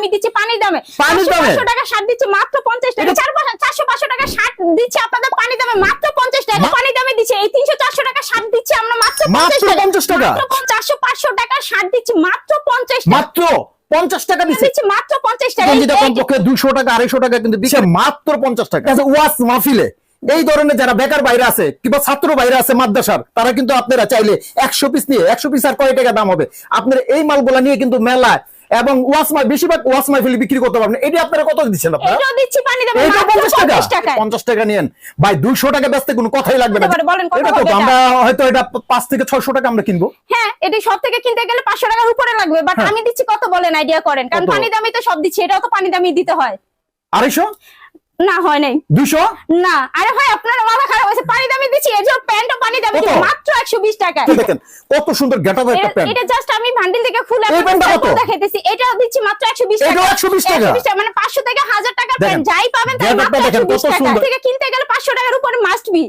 আমি দিচ্ছি দামে। পানির দামে? পাঁচশো টাকা সার দিচ্ছি মাত্র পঞ্চাশ টাকা। চার চারশো পাঁচশো টাকা সার দিচ্ছি আপনাদের পানি দামে মাত্র পঞ্চাশ টাকা। মা- পানি দামে দিচ্ছি এই তিনশো চারশো টাকা সার দিচ্ছি আমরা মাত্র মাত্র 50 টাকা? চারশো পাঁচশো টাকা সার দিচ্ছি মাত্র পঞ্চাশ টাকা। মাত্র পঞ্চাশ টাকা দিচ্ছে। মাত্র পঞ্চাশ টাকা। গঞ্জিটা কমপক্ষে দুশো টাকা আড়াইশো টাকা কিন্তু দিচ্ছে মাত্র পঞ্চাশ টাকা। ওয়াস মাহফিলে। এই ধরনের যারা বেকার বাইরে আছে কিংবা ছাত্র বাইরে আছে মাদ্রাসার তারা কিন্তু আপনারা চাইলে একশো পিস নিয়ে একশো পিস আর কয় টাকা দাম হবে? আপনার এই মালগুলা নিয়ে কিন্তু মেলায় এবং ওয়াসমাই বেশিরভাগ ওয়াসমাই মাহফিলে বিক্রি করতে পারবেন। এটি আপনারা কত দিচ্ছেন আপনারা? এটা দিচ্ছি পানি দামে এইটা মাত্র পঞ্চাশ টাকা। পঞ্চাশ টাকায়। পঞ্চাশ টাকা নিয়েন। ভাই দুইশো টাকা বেচতে কোনো কথাই লাগবে না। বলেন এটা তো আমরা হয়তো এটা পাঁচ থেকে ছয়শো টাকা আমরা কিনবো। হ্যাঁ এটি সব থেকে কিনতে গেলে পাঁচশো টাকার উপরে লাগবে বাট হ্যাঁ। আমি দিচ্ছি কত বলেন আইডিয়া করেন। কারণ পানি দামই তো সব দিচ্ছি এটাও তো পানি দামি দিতে হয়। আড়াইশো? না হয় নাই। দুইশো না আরে ভাই আপনার মাথা খারাপ হয়েছে পানি দামি দিচ্ছি এর জন্য প্যান্টও পানি দামি? দিচ্ছি মাত্র একশো বিশ টাকা দেখেন কত সুন্দর গেটার একটা প্যান্ট এটা জাস্ট আমি ভান্ডিল থেকে খুলে দেখাইতেছি এটাও দিচ্ছি মাত্র একশো বিশ টাকা। এটাও 120 টাকা? 120 টাকা মানে পাঁচশো থেকে হাজার টাকার প্যান্ট যাই পাবেন তাই মাত্র দেখেন, একশো বিশ কত টাকা। থেকে কিনতে গেলে পাঁচশো টাকার উপরে মাস্ট বি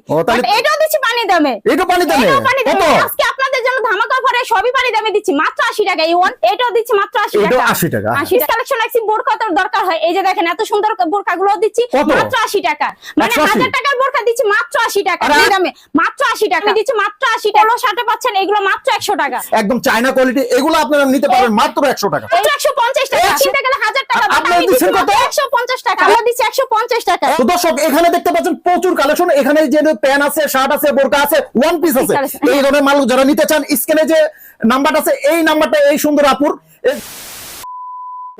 এটাও দিচ্ছি পানি দামে। এটা পানি দামে? কত? আজকে আপনাদের জন্য ধামাকা অফারে সবই পানি দামে দিচ্ছি মাত্র আশি টাকা। এই ওয়ান এটাও দিচ্ছি মাত্র আশি এটাও টাকা। 80 টাকা। আশি কালেকশন একটি বোরকা তোর দরকার হয়। এই যে দেখেন এত সুন্দর বোরকা গুলো দিচ্ছি কত? মাত্র আশি টাকা। মানে 180 টাকার বোরকা দিচ্ছি মাত্র আশি টাকা এই দামে। মাত্র আশি টাকা। দিচ্ছি মাত্র আশি টাকা। পনেরো পাচ্ছেন এগুলো মাত্র একশো টাকা। একদম চায়না কোয়ালিটি এগুলো আপনারা নিতে পারবেন মাত্র একশো টাকা। এই একশো পঞ্চাশ টাকা। কিনতে গেলে হাজার টাকা আপনারা দিচ্ছেন কত? মাত্র একশো পঞ্চাশ টাকা। আমরা দিচ্ছি একশো পঞ্চাশ টাকা। তো দর্শক এখানে দেখতে পাচ্ছেন প্রচুর কালেকশন। এখানে যে প্যান আছে শার্ট আছে বোরকা আছে ওয়ান পিস আছে। এই ধরনের মাল যারা নিতে চান স্ক্রিনে যে নাম্বারটা আছে এই নাম্বারটা এই সুন্দর আপুর।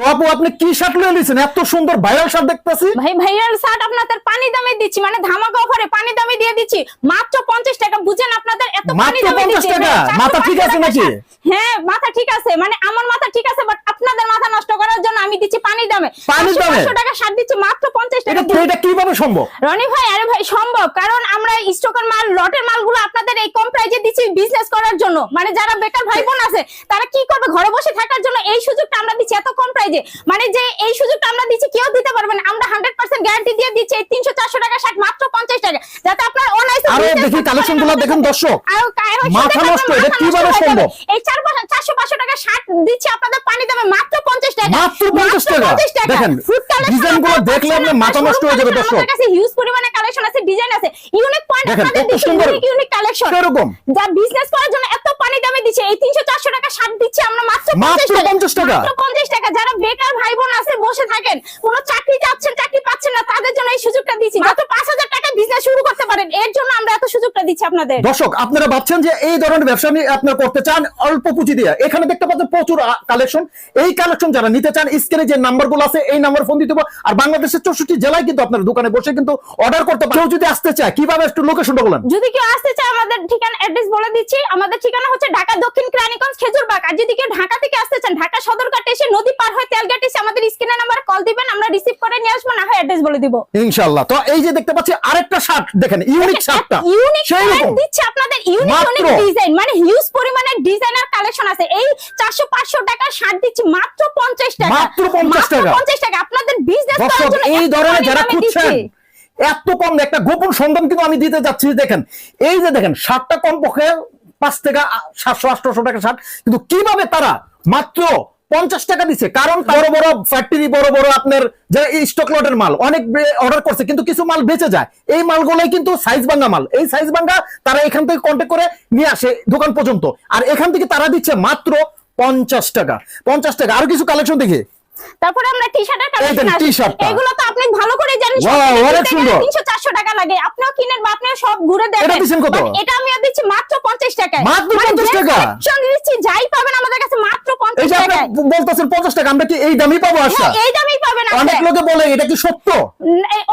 আপু, আপনি কি শার্ট লয়ে নিছেন? এত সুন্দর ভাইরাল শার্ট দেখতেছি। ভাই ভাইরাল শার্ট আপনাদের পানি দামে দিচ্ছি মানে ধামাকা অফারে পানি দামে দিয়ে দিচ্ছি। মাত্র পঞ্চাশ টাকা বুঝেন আপনাদের এত পানি দামে দিচ্ছি টাকা? মাথা ঠিক আছে নাকি? হ্যাঁ মাথা ঠিক আছে মানে আমার মাথা ঠিক আছে বাট আপনাদের মাথা নষ্ট করার জন্য আমি দিচ্ছি পানি দামে। পানির দামে? পাঁচশো টাকা শার্ট দিচ্ছি মাত্র পঞ্চাশ টাকা। এটা এটা কীভাবে সম্ভব? রনি ভাই আরে ভাই সম্ভব কারণ আমরা স্টকের মাল লটের মালগুলো আপনাদের এই কম প্রাইজে দিচ্ছি বিজনেস করার জন্য। মানে যারা বেকার ভাই বোন আছে তারা কি করবে? ঘরে বসে থাকার জন্য এই সুযোগটা আমরা দিচ্ছি এত কম প্রাইজে মানে যে এই সুযোগটা আমরা দিচ্ছি কেউ দিতে পারবে না। আমরা হান্ড্রেড পার্সেন্ট গ্যারান্টি দিয়ে দিচ্ছি এই তিনশো চারশো টাকা শার্ট মাত্র পঞ্চাশ টাকা যাতে আপনার অনায়াসে আরও দেখি করতে কালেকশন পারেনগুলো আমাদের দেখেন সাথে। দর্শক আরও কায় মাথা নষ্ট, এটা কীভাবে নষ্ট যাবে। সম্ভব? এই চার পাঁচ- চারশো পাঁচশো টাকা শার্ট দিচ্ছি আপনাদের পানি দামে মাত্র পঞ্চাশ টাকা মাত্র 50 টাকা। দেখেন, Food collection ডিজাইনগুলো আপনারা দেখলে আপনার মাথা নষ্ট হয়ে যাবে, দর্শক। আমাদের কাছে হিউজ পরিমাণে কালেকশন আছে ডিজাইন আছে ইউনিক পয়েন্ট আপনাদের দিচ্ছি ইউনিক ইউনিক কালেকশন সেরকম। যা বিজনেস করার জন্য এত পানি দামে দিচ্ছে এই তিনশো চারশো টাকা শার্ট দিচ্ছি আমরা মাত্র মাত্র 50 50 টাকা। মাত্র টাকা যারা বেকার ভাই বোন আছে, বসে থাকেন। কোন চাকরি যাচ্ছেন, চাকরি পাচ্ছেন না, তাদের জন্য এই সুযোগটা দিচ্ছি মাত্র পাঁচ হাজার টাকা বিজনেস শুরু করতে পারেন। এর জন্য আমরা এত সুযোগটা দিচ্ছি আপনাদের। দর্শক আপনারা ভাবছেন যে এই ধরনের ব্যবসা নিয়ে আপনারা করতে চান অল্প পুঁজি দিয়ে। এখানে দেখতে পাচ্ছেন প্রচুর কালেকশন এই কালেকশন যারা নিতে চান স্ক্রিনে যে নাম্বারগুলো আছে এই নাম্বার ফোন দিতে আর বাংলাদেশের চৌষট্টি জেলায় কিন্তু আপনার দোকানে বসে কিন্তু অর্ডার করতে পারেন যদি আসতে চায় কীভাবে একটু লোকেশনটা বলেন? যদি কেউ আসতে চায় আমাদের ঠিকানা অ্যাড্রেস বলে দিচ্ছি। আমাদের ঠিকানা হচ্ছে ঢাকা দক্ষিণ কেরানীগঞ্জ খেজুরবাগ। আর যদি কেউ ঢাকা থেকে আসতে চান ঢাকা সদরঘাট এসে নদী পার হয়ে তেলঘাট এসে আমাদের স্ক্রিনে নাম্বারে কল দিবেন। আমরা রিসিভ করে নিয়ে আসব না হয় অ্যাড্রেস বলে দিব। ইনশাআল্লাহ। তো এই যে দেখতে পাচ্ছি আরেকটা শার্ট দেখেন। ইউনিক শার্টটা ইউনিক দিচ্ছে আপনাদের ইউনিক ডিজাইন মানে হিউজ পরিমাণের ডিজাইনার কালেকশন আছে। এই চারশো পাঁচশো টাকা শার্ট দিচ্ছি মাত্র পঞ্চাশ টাকা। মাত্র 50 টাকা। পঞ্চাশ টাকা। আপনাদের বিজনেস করার জন্য এই ধরনের যারা খুঁজছেন এত কম একটা গোপন সন্ধান কিন্তু আমি দিতে যাচ্ছি দেখেন। এই যে দেখেন শার্টটা কম পক্ষে পাঁচ থেকে সাতশো আটশো টাকা শার্ট কিন্তু কীভাবে তারা মাত্র পঞ্চাশ টাকা দিছে। কারণ বড় বড় ফ্যাক্টরি বড় বড় আপনার যে স্টক লটের মাল, অনেক অর্ডার করছে, কিন্তু কিছু মাল বেঁচে যায়। এই মালগুলোই কিন্তু সাইজ ভাঙ্গা মাল। এই সাইজ ভাঙ্গা তারা এখান থেকে কন্ট্যাক্ট করে নিয়ে আসে দোকান পর্যন্ত। আর এখান থেকে তারা দিচ্ছে মাত্র পঞ্চাশ টাকা। পঞ্চাশ টাকা। আর কিছু কালেকশন দেখি। তারপরে আমরা টি শার্টের এই কালেকশন টা। এগুলো তো আপনি ভালো করে জানেন Wow, অনেক সুন্দর। তিনশো চারশো টাকা লাগে। আপনিও কিনেন বা আপনিও সব ঘুরে দেখেন। এটা দিচ্ছেন কত? এটা আমি দিচ্ছি মাত্র পঞ্চাশ টাকায়। মাত্র মানে 50 টাকা? collection দিচ্ছি যাই পাবেন আমাদের কাছে মাত্র এই পঞ্চাশ যে আপনি টাকায়। বলতেছেন টাকা আমরা কি এই দামই পাবো হ্যাঁ, এই দামেই পাবেন আপনি অনেক লোকে বলে এটা কি সত্য?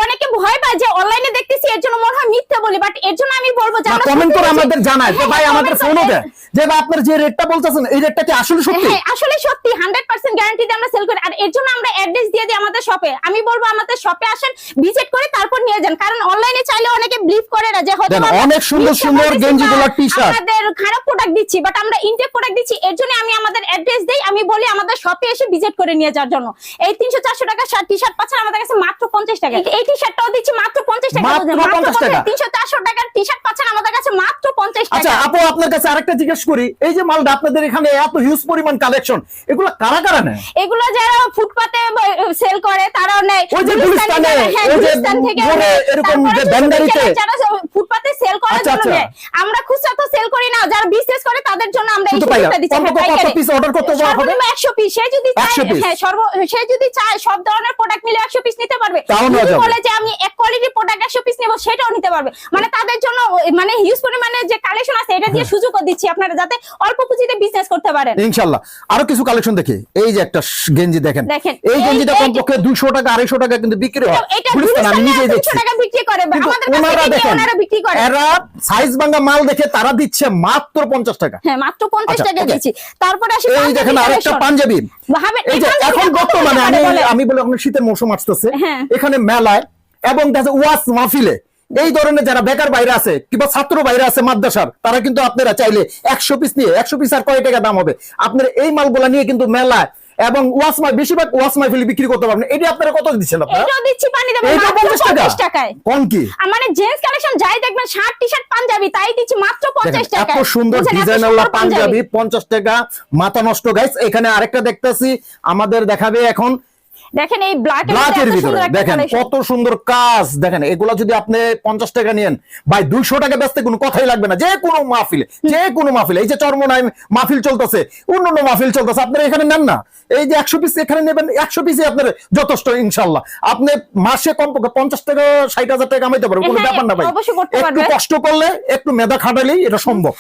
অনেকে ভয় পায় যে অনলাইনে দেখতেছি এর জন্য মনে হয় মিথ্যা বলি বাট এর জন্য আমি বলব যে কমেন্ট করে আমাদের জানায়। যে হ্যাঁ, ভাই হ্যাঁ, আমাদের ফোনও দেয় যে ভাই আপনার যে রেটটা বলতেছেন এই রেটটা কি আসলে সত্যি? হ্যাঁ আসলে সত্যি হান্ড্রেড পার্সেন্ট গ্যারান্টি দিয়ে আমরা সেল করি। আর এর জন্য আমরা অ্যাড্রেস দিয়ে দিই আমাদের শপে আমি বলব আমাদের শপে আসেন ভিজিট করে তারপর নিয়ে যান। কারণ অনলাইনে চাইলে অনেকে বিলিভ করে না যে হয়তো অনেক সুন্দর সুন্দর বলতেছি গেঞ্জিগুলো, t-shirt। আমাদের খারাপ প্রোডাক্ট দিচ্ছি বাট আমরা ইনটেক প্রোডাক্ট দিচ্ছি এর জন্য আমি আমাদের অ্যাড্রেস দেই। আমি বলি আমাদের শপে এসে ভিজিট করে নিয়ে যাওয়ার জন্য। এই তিনশো চারশো টাকা টি শার্ট পাচ্ছেন আমাদের কাছে মাত্র পঞ্চাশ টাকা। এই টি শার্টটাও দিচ্ছি মাত্র পঞ্চাশ টাকা মাত্র 50 টাকা। তিনশো চারশো টাকার টি শার্ট পাচ্ছেন আমাদের কাছে মাত্র পঞ্চাশ আচ্ছা আপু আপনার কাছে আরেকটা জিজ্ঞেস করি। এই যে মালটা আপনাদের এখানে এত হিউজ পরিমাণ কালেকশন এগুলো কারা কারা নেয়? এগুলো যারা ফুটপাতে সেল করে তারাও নেয়। ওই যে গুলিস্তানে হ্যাঁ, ওই যে মোড়ে এরকম যে ফুটপাতে সেল করার জন্য। আমরা খুচরা তো সেল করি না যারা বিজনেস করে তাদের জন্য আমরা এই পাইকারি। দিচ্ছি। হ্যাঁ, কত piece order করতে? সর্বনিম্ন 100 পিস সে যদি চায় হ্যাঁ সর্ব সে যদি চায় সব ধরনের প্রোডাক্ট মিলে 100 পিস নিতে পারবে। যদি বলে যে আমি এক কোয়ালিটির প্রোডাক্ট 100 পিস নেব সেটাও নিতে পারবে। মানে তাদের জন্য মানে হিউজ পরিমাণে যে কালেকশন আছে এটা দিয়ে সুযোগও দিচ্ছি আপনারা যাতে অল্প পুঁজিতে বিজনেস করতে পারেন। ইনশাল্লাহ। আরও কিছু কালেকশন দেখি। এই যে একটা গেঞ্জি দেখেন। এই গেঞ্জিটা কমপক্ষে টাকা আড়াইশো টাকা কিন্তু বিক্রি হয়। গুলিস্তান, আমি গুলিস্তানে নিজেই 300 দেখছি। টাকা বিক্রি করে কিন্তু আমাদের কাছে ওনারা দেখেন বিক্রি করে। এরা সাইজ ভাঙা মাল দেখে তারা দিচ্ছে মাত্র পঞ্চাশ টাকা। হ্যাঁ মাত্র আচ্ছা, টাকা দিচ্ছি। তারপরে আসি এই দেখেন আরেকটা পাঞ্জাবি। এই যে এখন বর্তমানে আমি আমি বলে এখন শীতের মৌসুম আসতেছে। হ্যাঁ। এখানে মেলায় এবং দেখা ওয়াস মাহফিলে। এই ধরনের যারা বেকার বাইরে আছে কিংবা ছাত্র বাইরে আছে মাদ্রাসার তারা কিন্তু আপনারা চাইলে একশো পিস নিয়ে একশো পিস আর কয় টাকা দাম হবে? আপনারা এই মালগুলা নিয়ে কিন্তু মেলায় এবং ওয়াসমাই বেশিরভাগ ওয়াসমাই বিক্রি করতে পারবেন এটি আপনারা কত দিচ্ছেন আপনারা? এটা দিচ্ছি পানি এটা মাত্র পঞ্চাশ টাকা? পঞ্চাশ টাকায়। কোন কি? মানে জেন্স কালেকশন যাই দেখবেন শার্ট টি শার্ট পাঞ্জাবি তাই দিচ্ছি মাত্র পঞ্চাশ দেখেন, টাকা এত সুন্দর পাঞ্জাবি। পঞ্চাশ টাকা মাথা নষ্ট গাইস এখানে আরেকটা দেখতেছি আমাদের দেখাবে এখন দেখেন এই ব্ল্যাক ব্ল্যাকের ভিতরে দেখেন কত সুন্দর কাজ। দেখেন এগুলা যদি আপনি পঞ্চাশ টাকা নিয়েন ভাই দুইশো টাকা বেচতে কোনো কথাই লাগবে না। যে কোনো মাহফিলে যে কোনো মাহফিলে এই যে চর্মনায় মাহফিল চলতেছে অন্যান্য মাহফিল চলতেছে আপনারা এখানে নেন না। এই যে একশো পিস এখানে নেবেন একশো পিসে আপনার যথেষ্ট ইনশাল্লাহ আপনি মাসে কমপক্ষে পঞ্চাশ টাকা ষাট হাজার টাকা কামাইতে পারবেন কোনো হ্যাঁ, ব্যাপার না ভাই। একটু কষ্ট করলে একটু মেধা খাটালেই এটা সম্ভব।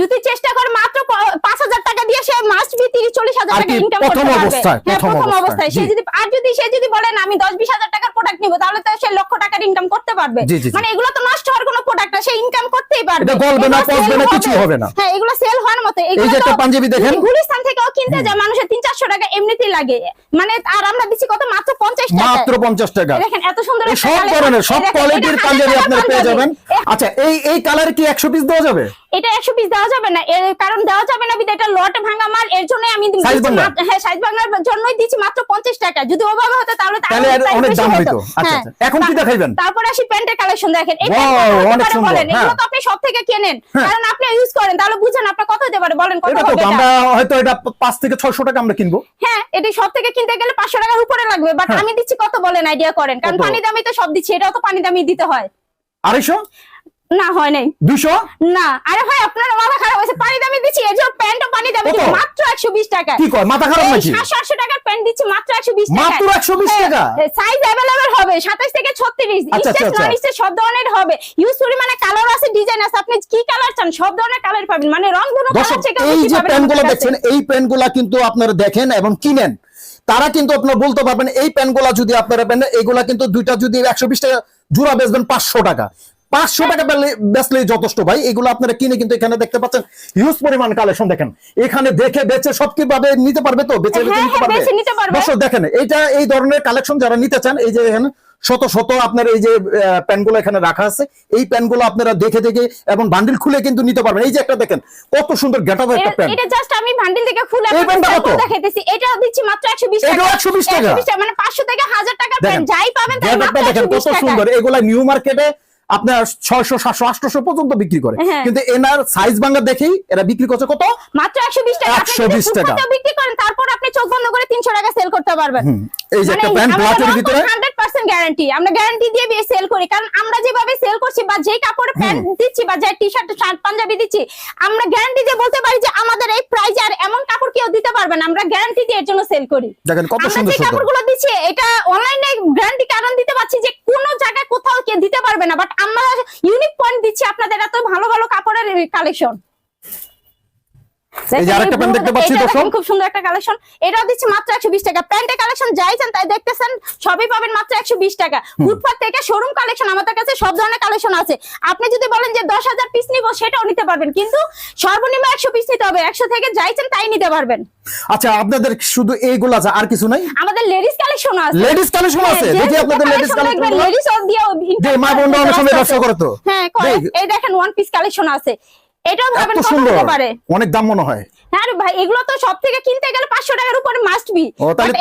যদি চেষ্টা করে মাত্র পাঁচ হাজার টাকা দিয়ে সে মাস বি তিরিশ চল্লিশ হাজার আর টাকা ইনকাম প্রথম করতে পারবে। অবস্থায়, হ্যাঁ, প্রথম অবস্থায়, সে যদি আর যদি সে যদি বলেন আমি দশ বিশ হাজার টাকার প্রোডাক্ট নিবো তাহলে তো সে লক্ষ টাকার ইনকাম করতে পারবে। মানে এগুলো তো নষ্ট হওয়ার কোনো প্রোডাক্ট না সে ইনকাম করতেই পারবে। এটা গলবে না, এগুলো পচবে না, কিছু হবে না। হ্যাঁ এগুলো সেল হওয়ার মতো। এই যে একটা পাঞ্জাবি দেখেন। গুলিস্তান থেকেও কিনতে যায় মানুষের তিন চারশো টাকা এমনিতেই লাগে। মানে আর আমরা দিচ্ছি কত? মাত্র পঞ্চাশ টাকা। মাত্র পঞ্চাশ টাকা। দেখেন এত সুন্দর সব ধরনের সব কোয়ালিটির পাঞ্জাবি আপনারা পেয়ে যাবেন। আচ্ছা এই এই কালারে কি একশো পিস দেওয়া যাবে? এটা একশো পিস দেওয়া যাবে না এর কারণ দেওয়া যাবে না এটা লটে ভাঙা মাল এর জন্য আমি? হ্যাঁ সাইজ ভাঙার জন্যই দিচ্ছি মাত্র পঞ্চাশ টাকা যদি ওভাবে হতো তাহলে তাহলে অনেক দাম হতো। আচ্ছা, হ্যাঁ। আচ্ছা। এখন কি দেখাইবেন? তারপরে আসি প্যান্টের কালেকশন দেখেন এই বলেন এগুলো হ্যাঁ। তো আপনি সব থেকে কেনেন হ্যাঁ। কারণ আপনি ইউজ করেন তাহলে বুঝেন আপনার কত হতে পারে বলেন কত হবে আমরা হয়তো এটা পাঁচ থেকে ছয়শো টাকা আমরা কিনবো হ্যাঁ এটি সব থেকে কিনতে গেলে পাঁচশো টাকার উপরে লাগবে বাট। আমি দিচ্ছি কত বলেন আইডিয়া করেন কারণ? পানি দামি তো সব দিচ্ছি এটাও তো পানি দামি দিতে হয় আড়াইশো না হয় নাই। দুশো? না আরে ভাই আপনার মাথা খারাপ হয়েছে পানি দামি দিচ্ছি এর জন্য প্যান্টও পানি দামি দিচ্ছি মাত্র একশো বিশ টাকা। কি কয় মাথা খারাপ নাকি? সাতশো আটশো টাকার প্যান্ট দিচ্ছি মাত্র একশো বিশ মাত্র 120 টাকা? সাইজ হবে সাতাশ থেকে ছত্রিশ। আচ্ছা, আচ্ছা, আচ্ছা। নন সব ধরনের হবে। ইউজ পরিমাণে কালার আছে ডিজাইন আছে আপনি কি কালার চান সব ধরনের কালার পাবেন মানে রং ধনু কালার থেকে এই যে প্যান্টগুলো দেখছেন এই প্যান্টগুলা কিন্তু আপনারা দেখেন এবং কিনেন। তারা কিন্তু আপনারা বলতে পারবেন এই প্যান্টগুলা যদি আপনারা পেন এইগুলা কিন্তু দুইটা যদি একশো বিশ টাকা জোড়া বেচবেন পাঁচশো টাকা। পাঁচশো টাকা বেচলে- বেচলেই যথেষ্ট ভাই। এগুলো আপনারা কিনে কিন্তু এখানে দেখতে পাচ্ছেন। হিউজ পরিমাণ কালেকশন দেখেন। এখানে দেখে বেচে সব কীভাবে নিতে পারবে তো? বেচে বেচে হ্যাঁ, নিতে হ্যাঁ, পারবে। দর্শক দেখেন এইটা এই ধরনের কালেকশন যারা নিতে চান এই যে এখানে শত শত আপনার এই যে প্যানগুলো এখানে রাখা আছে। এই প্যানগুলো আপনারা দেখে দেখে এবং বান্ডিল খুলে কিন্তু নিতে পারবেন। এই যে একটা দেখেন কত সুন্দর গেটার একটা প্যান এটা জাস্ট আমি বান্ডিল থেকে খুলে কত? দেখাইতেছি। এটা দিচ্ছি মাত্র একশো বিশ এটাও টাকা। 120 টাকা? 120 টাকা মানে পাঁচশো থেকে হাজার টাকার দেখেন প্যান্ট যাই পাবেন তাই দেখেন কত সুন্দর। এগুলা নিউ মার্কেটে আপনার ছয়শো সাতশো আটশো পর্যন্ত বিক্রি করে হ্যাঁ। কিন্তু এনার সাইজ ভাঙ্গা দেখেই এরা বিক্রি করছে কত মাত্র একশো বিশ টাকা একশো বিশ টাকা। বিক্রি করেন তারপর চোখ বন্ধ করে তিনশো টাকা সেল করতে পারবেন। এই যে একটা মানে প্যান্ট ব্ল্যাকের ভিতরে হান্ড্রেড পার্সেন্ট গ্যারান্টি আমরা গ্যারান্টি দিয়ে সেল করি কারণ আমরা যেভাবে সেল করছি বা যেই কাপড়ে প্যান্ট দিচ্ছি বা যে টি শার্ট শার্ট পাঞ্জাবি দিচ্ছি আমরা গ্যারান্টি দিয়ে বলতে পারি যে আমাদের এই প্রাইস আর এমন কাপড় কেউ দিতে পারবে না। আমরা গ্যারান্টি দিয়ে এর জন্য সেল করি। দেখেন কত আমরা সুন্দর যে সুন্দর কাপড়গুলো দিচ্ছি এটা অনলাইনে গ্যারান্টি কারণ দিতে পারছি যে কোনো জায়গায় কোথাও কে দিতে পারবে না বাট আমরা ইউনিক পয়েন্ট দিচ্ছি আপনাদের এত ভালো ভালো কাপড়ের কালেকশন এই যে আরেকটা প্যান্ট দেখতে পাচ্ছি দর্শক। খুব সুন্দর একটা কালেকশন এটাও দিচ্ছি মাত্র একশো বিশ টাকা। প্যান্টের কালেকশন যাই চান তাই দেখতেছেন সবই পাবেন মাত্র একশো বিশ টাকা। ফুটপাথ থেকে শোরুম কালেকশন আমাদের কাছে সব ধরনের কালেকশন আছে। আপনি যদি বলেন যে দশ হাজার পিস নিবো সেটাও নিতে পারবেন। কিন্তু সর্বনিম্ন একশো পিস নিতে হবে। একশো থেকে যাই চান তাই নিতে পারবেন। আচ্ছা আপনাদের শুধু এইগুলো আছে আর কিছু নাই? আমাদের লেডিস কালেকশন আছে। লেডিস কালেকশন আছে? হ্যাঁ, দেখি আপনাদের লেডিস কালেকশন যে মা অনেক সময় আছে। ব্যবসা তো হ্যাঁ এই দেখেন ওয়ান পিস কালেকশন আছে। এটাও ভাবেন কত হতে পারে? অনেক দাম মনে হয়। হ্যাঁ রে ভাই এগুলো তো সব থেকে কিনতে গেলে পাঁচশো টাকার উপরে মাস্ট বি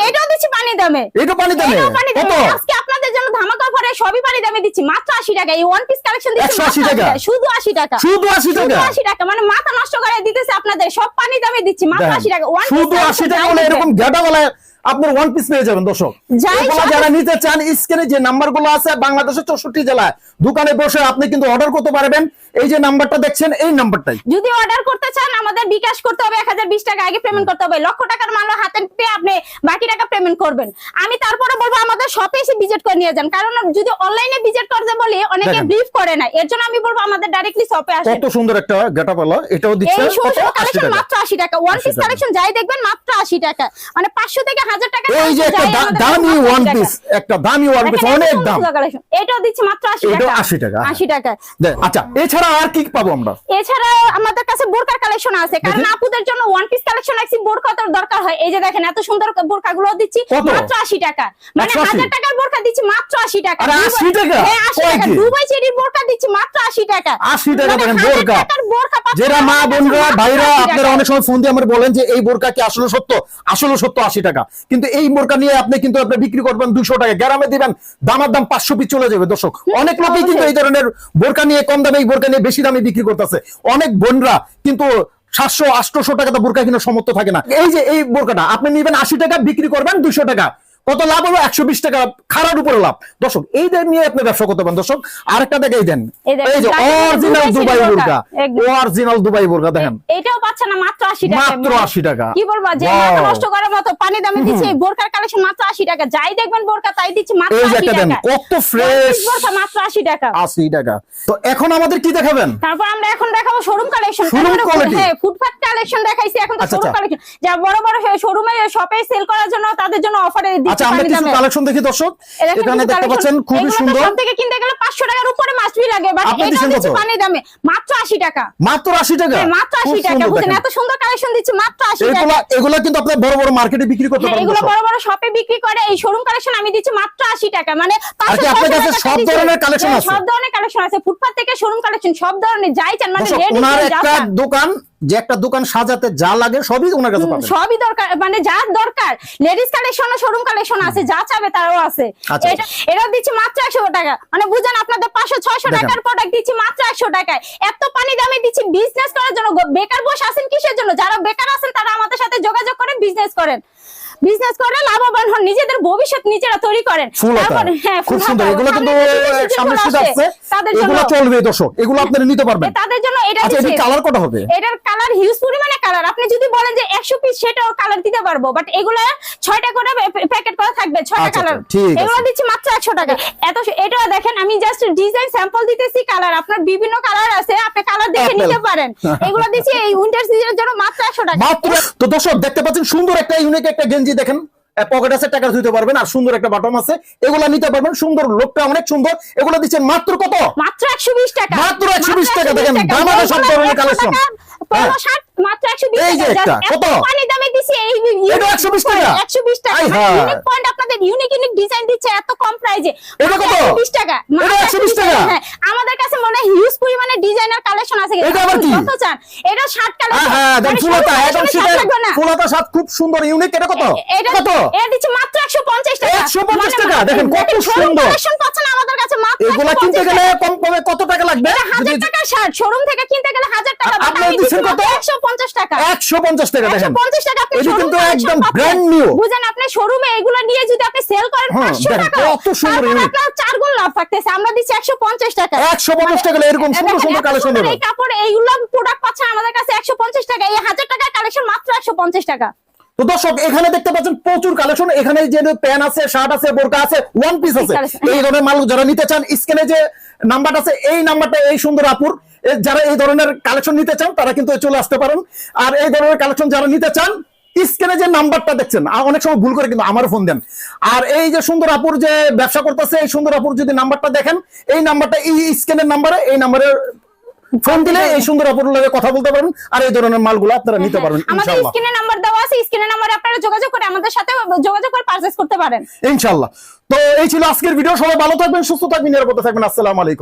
এটাও দিচ্ছি পানি দামে। এইটা পানি দামে? কত আজকে আপনাদের জন্য ধামাকা করে সবই পানি দামে দিচ্ছি। মাত্র আশি টাকা। এই ওয়ান পিস কালেকশন দিচ্ছি 180 টাকা? শুধু আশি টাকা। শুধু আশি শুধু টাকা? আশি টাকা। মানে মাথা নষ্ট করে দিতেছে আপনাদের। সব পানি দামে দিচ্ছি। মাত্র দেখেন, আশি টাকা। শুধু টাকা হলে এরকম আপনার ওয়ান পিস পেয়ে যাবেন দর্শক। যারা নিতে চান স্ক্রিনে যে নাম্বারগুলো আছে বাংলাদেশের চৌষট্টি জেলায় দোকানে বসে আপনি কিন্তু অর্ডার করতে পারবেন। এই যে নাম্বারটা দেখছেন এই নাম্বারটাই। যদি অর্ডার করতে চান আমাদের বিকাশ করতে হবে এক হাজার বিশ টাকা। আগে পেমেন্ট করতে হবে। লক্ষ টাকার মাল হাতে পেয়ে আপনি বাকি টাকা পেমেন্ট করবেন। আমি তারপরে বলব আমাদের শপে এসে ভিজিট করে নিয়ে যান। কারণ যদি অনলাইনে ভিজিট করতে বলি অনেকে ব্রিফ করে না এর জন্য আমি বলব আমাদের ডাইরেক্টলি শপে আসেন। কত সুন্দর একটা গেটা পেল এটাও দিচ্ছে এই কালেকশন মাত্র আশি টাকা। ওয়ান পিস কালেকশন যাই দেখবেন মাত্র আশি টাকা। মানে পাঁচশো থেকে হাজার টাকা এই যে একটা দামি ওয়ান পিস একটা দামি ওয়ান পিস অনেক দাম। এটাও দিচ্ছি মাত্র আশি এটাও টাকা। 80 টাকা। আশি টাকা। আচ্ছা এছাড়া আর কি পাবো আমরা? এছাড়া আমাদের কাছে বোরকার কালেকশন আছে কারণ আপুদের জন্য ওয়ান পিস কালেকশন আছে বোরকা তো দরকার হয়। এই যে দেখেন এত সুন্দর বোরকা গুলো দিচ্ছি মাত্র আশি টাকা। মানে 180 হাজার টাকার বোরকা দিচ্ছি মাত্র আশি টাকা। আরে, 80 টাকা? হ্যাঁ আশি কয় টাকা। দুবাই চেরির বোরকা দিচ্ছি মাত্র আশি টাকা। 80 টাকা মানে বোরকা। টাকার বোরকা যারা মা বোনরা ভাইরা আপনারা অনেক সময় ফোন দিয়ে আমার বলেন যে এই বোরকা কি আসলে সত্য? আসলে সত্য আশি টাকা। কিন্তু এই বোরকা নিয়ে আপনি কিন্তু আপনি বিক্রি করবেন দুশো টাকা। গ্রামে দিবেন দামার দাম পাঁচশো পিস চলে যাবে দর্শক। অনেক লোকই কিন্তু এই ধরনের বোরকা নিয়ে কম দামে এই বোরকা নিয়ে বেশি দামে বিক্রি করতেছে। অনেক বোনরা কিন্তু সাতশো, আটশো টাকা তো বোরকা কিনে সমর্থ থাকে না। এই যে, এই বোরকাটা আপনি নিবেন আশি টাকা, বিক্রি করবেন দুশো টাকা। কত লাভ হবে? একশো বিশ টাকা খারার উপরে লাভ। দর্শক এই দেন নিয়ে আপনি ব্যবসা করতে পারেন। দর্শক আরেকটা দেখে এই দেন। এই যে অরিজিনাল দুবাই বোরকা। অরিজিনাল দুবাই বোরকা দেখেন। এটাও পাচ্ছে না মাত্র আশি টাকা। মাত্র 80 টাকা। কি বলব যে মাথা নষ্ট করার মতো পানি দামে দিচ্ছি এই বোরকার কালেকশন মাত্র আশি টাকা। যাই দেখবেন বোরকা তাই দিচ্ছি মাত্র আশি টাকা। কত ফ্রেশ বোরকা মাত্র আশি টাকা। আশি টাকা। তো এখন আমাদের কি দেখাবেন? তারপর আমরা এখন দেখাবো শোরুম কালেকশন Showroom quality? হ্যাঁ ফুটপাথ কালেকশন দেখাইছি এখন তো আচ্ছা, শোরুম আচ্ছা। কালেকশন যা বড় বড় শোরুমে শপে সেল করার জন্য তাদের জন্য অফারে দিচ্ছি আচ্ছা আমরা কিছু কালেকশন দেখি দর্শক। এখানে দেখতে পাচ্ছেন এগুলো সুন্দর। থেকে কিনতে গেলে পাঁচশো টাকার উপরে মাছবি লাগে বাট এটা দিচ্ছি পানি দামে মাত্র আশি টাকা। মাত্র আশি টাকা? হ্যাঁ, মাত্র খুব আশি টাকা সুন্দর বুঝলেন দেখেন। এত সুন্দর কালেকশন দিচ্ছি মাত্র আশি টাকা। এগুলা কিন্তু আপনি বড় বড় মার্কেটে বিক্রি করতে হ্যাঁ, পারেন এগুলো বড় বড় শপে বিক্রি করে এই শোরুম কালেকশন আমি দিচ্ছি মাত্র আশি টাকা মানে 500, আপনার কাছে সব ধরনের collection হ্যাঁ, আছে? সব ধরনের কালেকশন আছে ফুটপাথ থেকে শোরুম কালেকশন সব ধরনের যাই চান মানে যা একটা দোকান যে একটা দোকান সাজাতে যা লাগে সবই ওনার কাছে পাবেন। সবই দরকার মানে যা দরকার। লেডিস কালেকশন শোরুম কালেকশন আছে যা চাবে তারও আছে। আচ্ছা। এটা এরা দিচ্ছি মাত্র একশো টাকা। মানে বুঝেন আপনাদের পাঁচশো ছয়শো দেখেন। টাকার প্রোডাক্ট দিচ্ছি মাত্র একশো টাকায়। এত পানি দামে দিচ্ছি বিজনেস করার জন্য বেকার বসে আছেন কিসের জন্য? যারা বেকার আছেন তারা আমাদের সাথে যোগাযোগ করে বিজনেস করেন। বিজনেস করে লাভবান হন নিজেদের ভবিষ্যৎ নিজেরা তৈরি করেন। তারপরে- হ্যাঁ খুব সুন্দর। এগুলো কিন্তু সামনে যে season সামনে গুলো শীত আসছে। তাদের জন্য চলবে দর্শক। এগুলো আপনারা নিতে পারবেন। তাদের জন্য এটা আচ্ছা দিচ্ছি কালার কটা হবে? এটার কালার হিউজ পরিমাণে কালার আপনি যদি বলেন যে একশো পিস সেটাও কালার দিতে পারব। বাট এগুলো ছয়টা করে প্যাকেট করা থাকবে ছয়টা আচ্ছা, কালার আচ্ছা। এগুলো দিচ্ছি মাত্র টাকা। এত এটা দেখেন আমি জাস্ট ডিজাইন স্যাম্পল দিতেছি কালার আপনার বিভিন্ন কালার আছে আপনি কালার দেখে নিতে পারেন। এগুলো দিচ্ছি এই উইন্টার সিজনের জন্য মাত্র একশো টাকা। মাত্র তো দর্শক দেখতে পাচ্ছেন সুন্দর একটা ইউনিক একটা গেঞ্জি দেখেন পকেট আছে টাকা দিতে পারবেন আর সুন্দর একটা বাটম আছে। এগুলো নিতে পারবেন সুন্দর লোকটা অনেক সুন্দর। এগুলো দিচ্ছেন মাত্র কত? মাত্র একশো বিশ টাকা। মাত্র একশো বিশ টাকা, দেখেন। দামাদার সব ধরনের 100 মাত্র 120 টাকা। কত? পানি দামে দিছি এই এটা 120 টাকা? 120 টাকা ইউনিক পয়েন্ট আপনাদের ইউনিক ইউনিক ডিজাইন দিচ্ছে এত কম প্রাইজে এটা কত? 120 টাকা এটা 120 টাকা? আমাদের কাছে মনে হিউজ পরিমাণে ডিজাইনার কালেকশন আছে এটা আবার কি? যত চান এটা শার্ট হ্যাঁ হ্যাঁ দেন ফুলাতা একদম শীতের না সাত খুব সুন্দর ইউনিক এটা কত এটা কত এটা দিচ্ছে মাত্র 150 টাকা 150 টাকা, মানে দেখেন কত সুন্দর। কালেকশন পাচ্ছেন আমাদের কাছে মাত্র এগুলা কিনতে গেলে কম কমে কত টাকা লাগবে হাজার যদি- টাকা শার্ট শোরুম থেকে কিনতে গেলে হাজার টাকা আ- আপনারা দিচ্ছেন কত? 150 টাকা। 150 টাকা দেখেন। 150 টাকা আপনি এটা কিন্তু একদম ব্র্যান্ড নিউ বুঝেন আপনি শোরুমে এগুলো নিয়ে যদি আপনি সেল করেন হ্যাঁ, 500 টাকা। কত সুন্দর আপনার চার গুণ লাভ থাকতেছে আমরা দিচ্ছি 150 টাকা। 150 টাকা এরকম সুন্দর সুন্দর কালেকশন দেবেন এই কাপড় এইগুলো প্রোডাক্ট পাচ্ছেন আমাদের কাছে 150 টাকা এই 1000 টাকা কালেকশন মাত্র 150 টাকা। তো দর্শক এখানে দেখতে পাচ্ছেন প্রচুর কালেকশন এখানে যে প্যান আছে শার্ট আছে বোরকা আছে ওয়ান পিস আছে। এই ধরনের মাল যারা নিতে চান স্ক্রিনে যে নাম্বারটা আছে এই নাম্বারটা এই সুন্দর আপুর। যারা এই ধরনের কালেকশন নিতে চান তারা কিন্তু চলে আসতে পারেন। আর এই ধরনের কালেকশন যারা নিতে চান স্ক্রিনে যে নাম্বারটা দেখছেন অনেক সময় ভুল করে কিন্তু আমার ফোন দেন। আর এই যে সুন্দর আপুর যে ব্যবসা করতেছে এই সুন্দর আপুর যদি নাম্বারটা দেখেন এই নাম্বারটা এই স্ক্রিনের নাম্বারে এই নাম্বারে ফোন দিলে এই সুন্দর লগে কথা বলতে পারবেন আর এই ধরনের মালগুলো আপনারা নিতে পারবেন হ্যাঁ, আমাদের ইনশাআল্লাহ। স্ক্রিনে নাম্বার দেওয়া আছে স্ক্রিনে নাম্বারে আপনারা যোগাযোগ করে আমাদের সাথে যোগাযোগ করে পারচেজ করতে পারেন। ইনশাআল্লাহ। তো এই ছিল আজকের ভিডিও সবাই ভালো থাকবেন সুস্থ থাকবেন নিরাপদে থাকবেন আসসালামু আলাইকুম।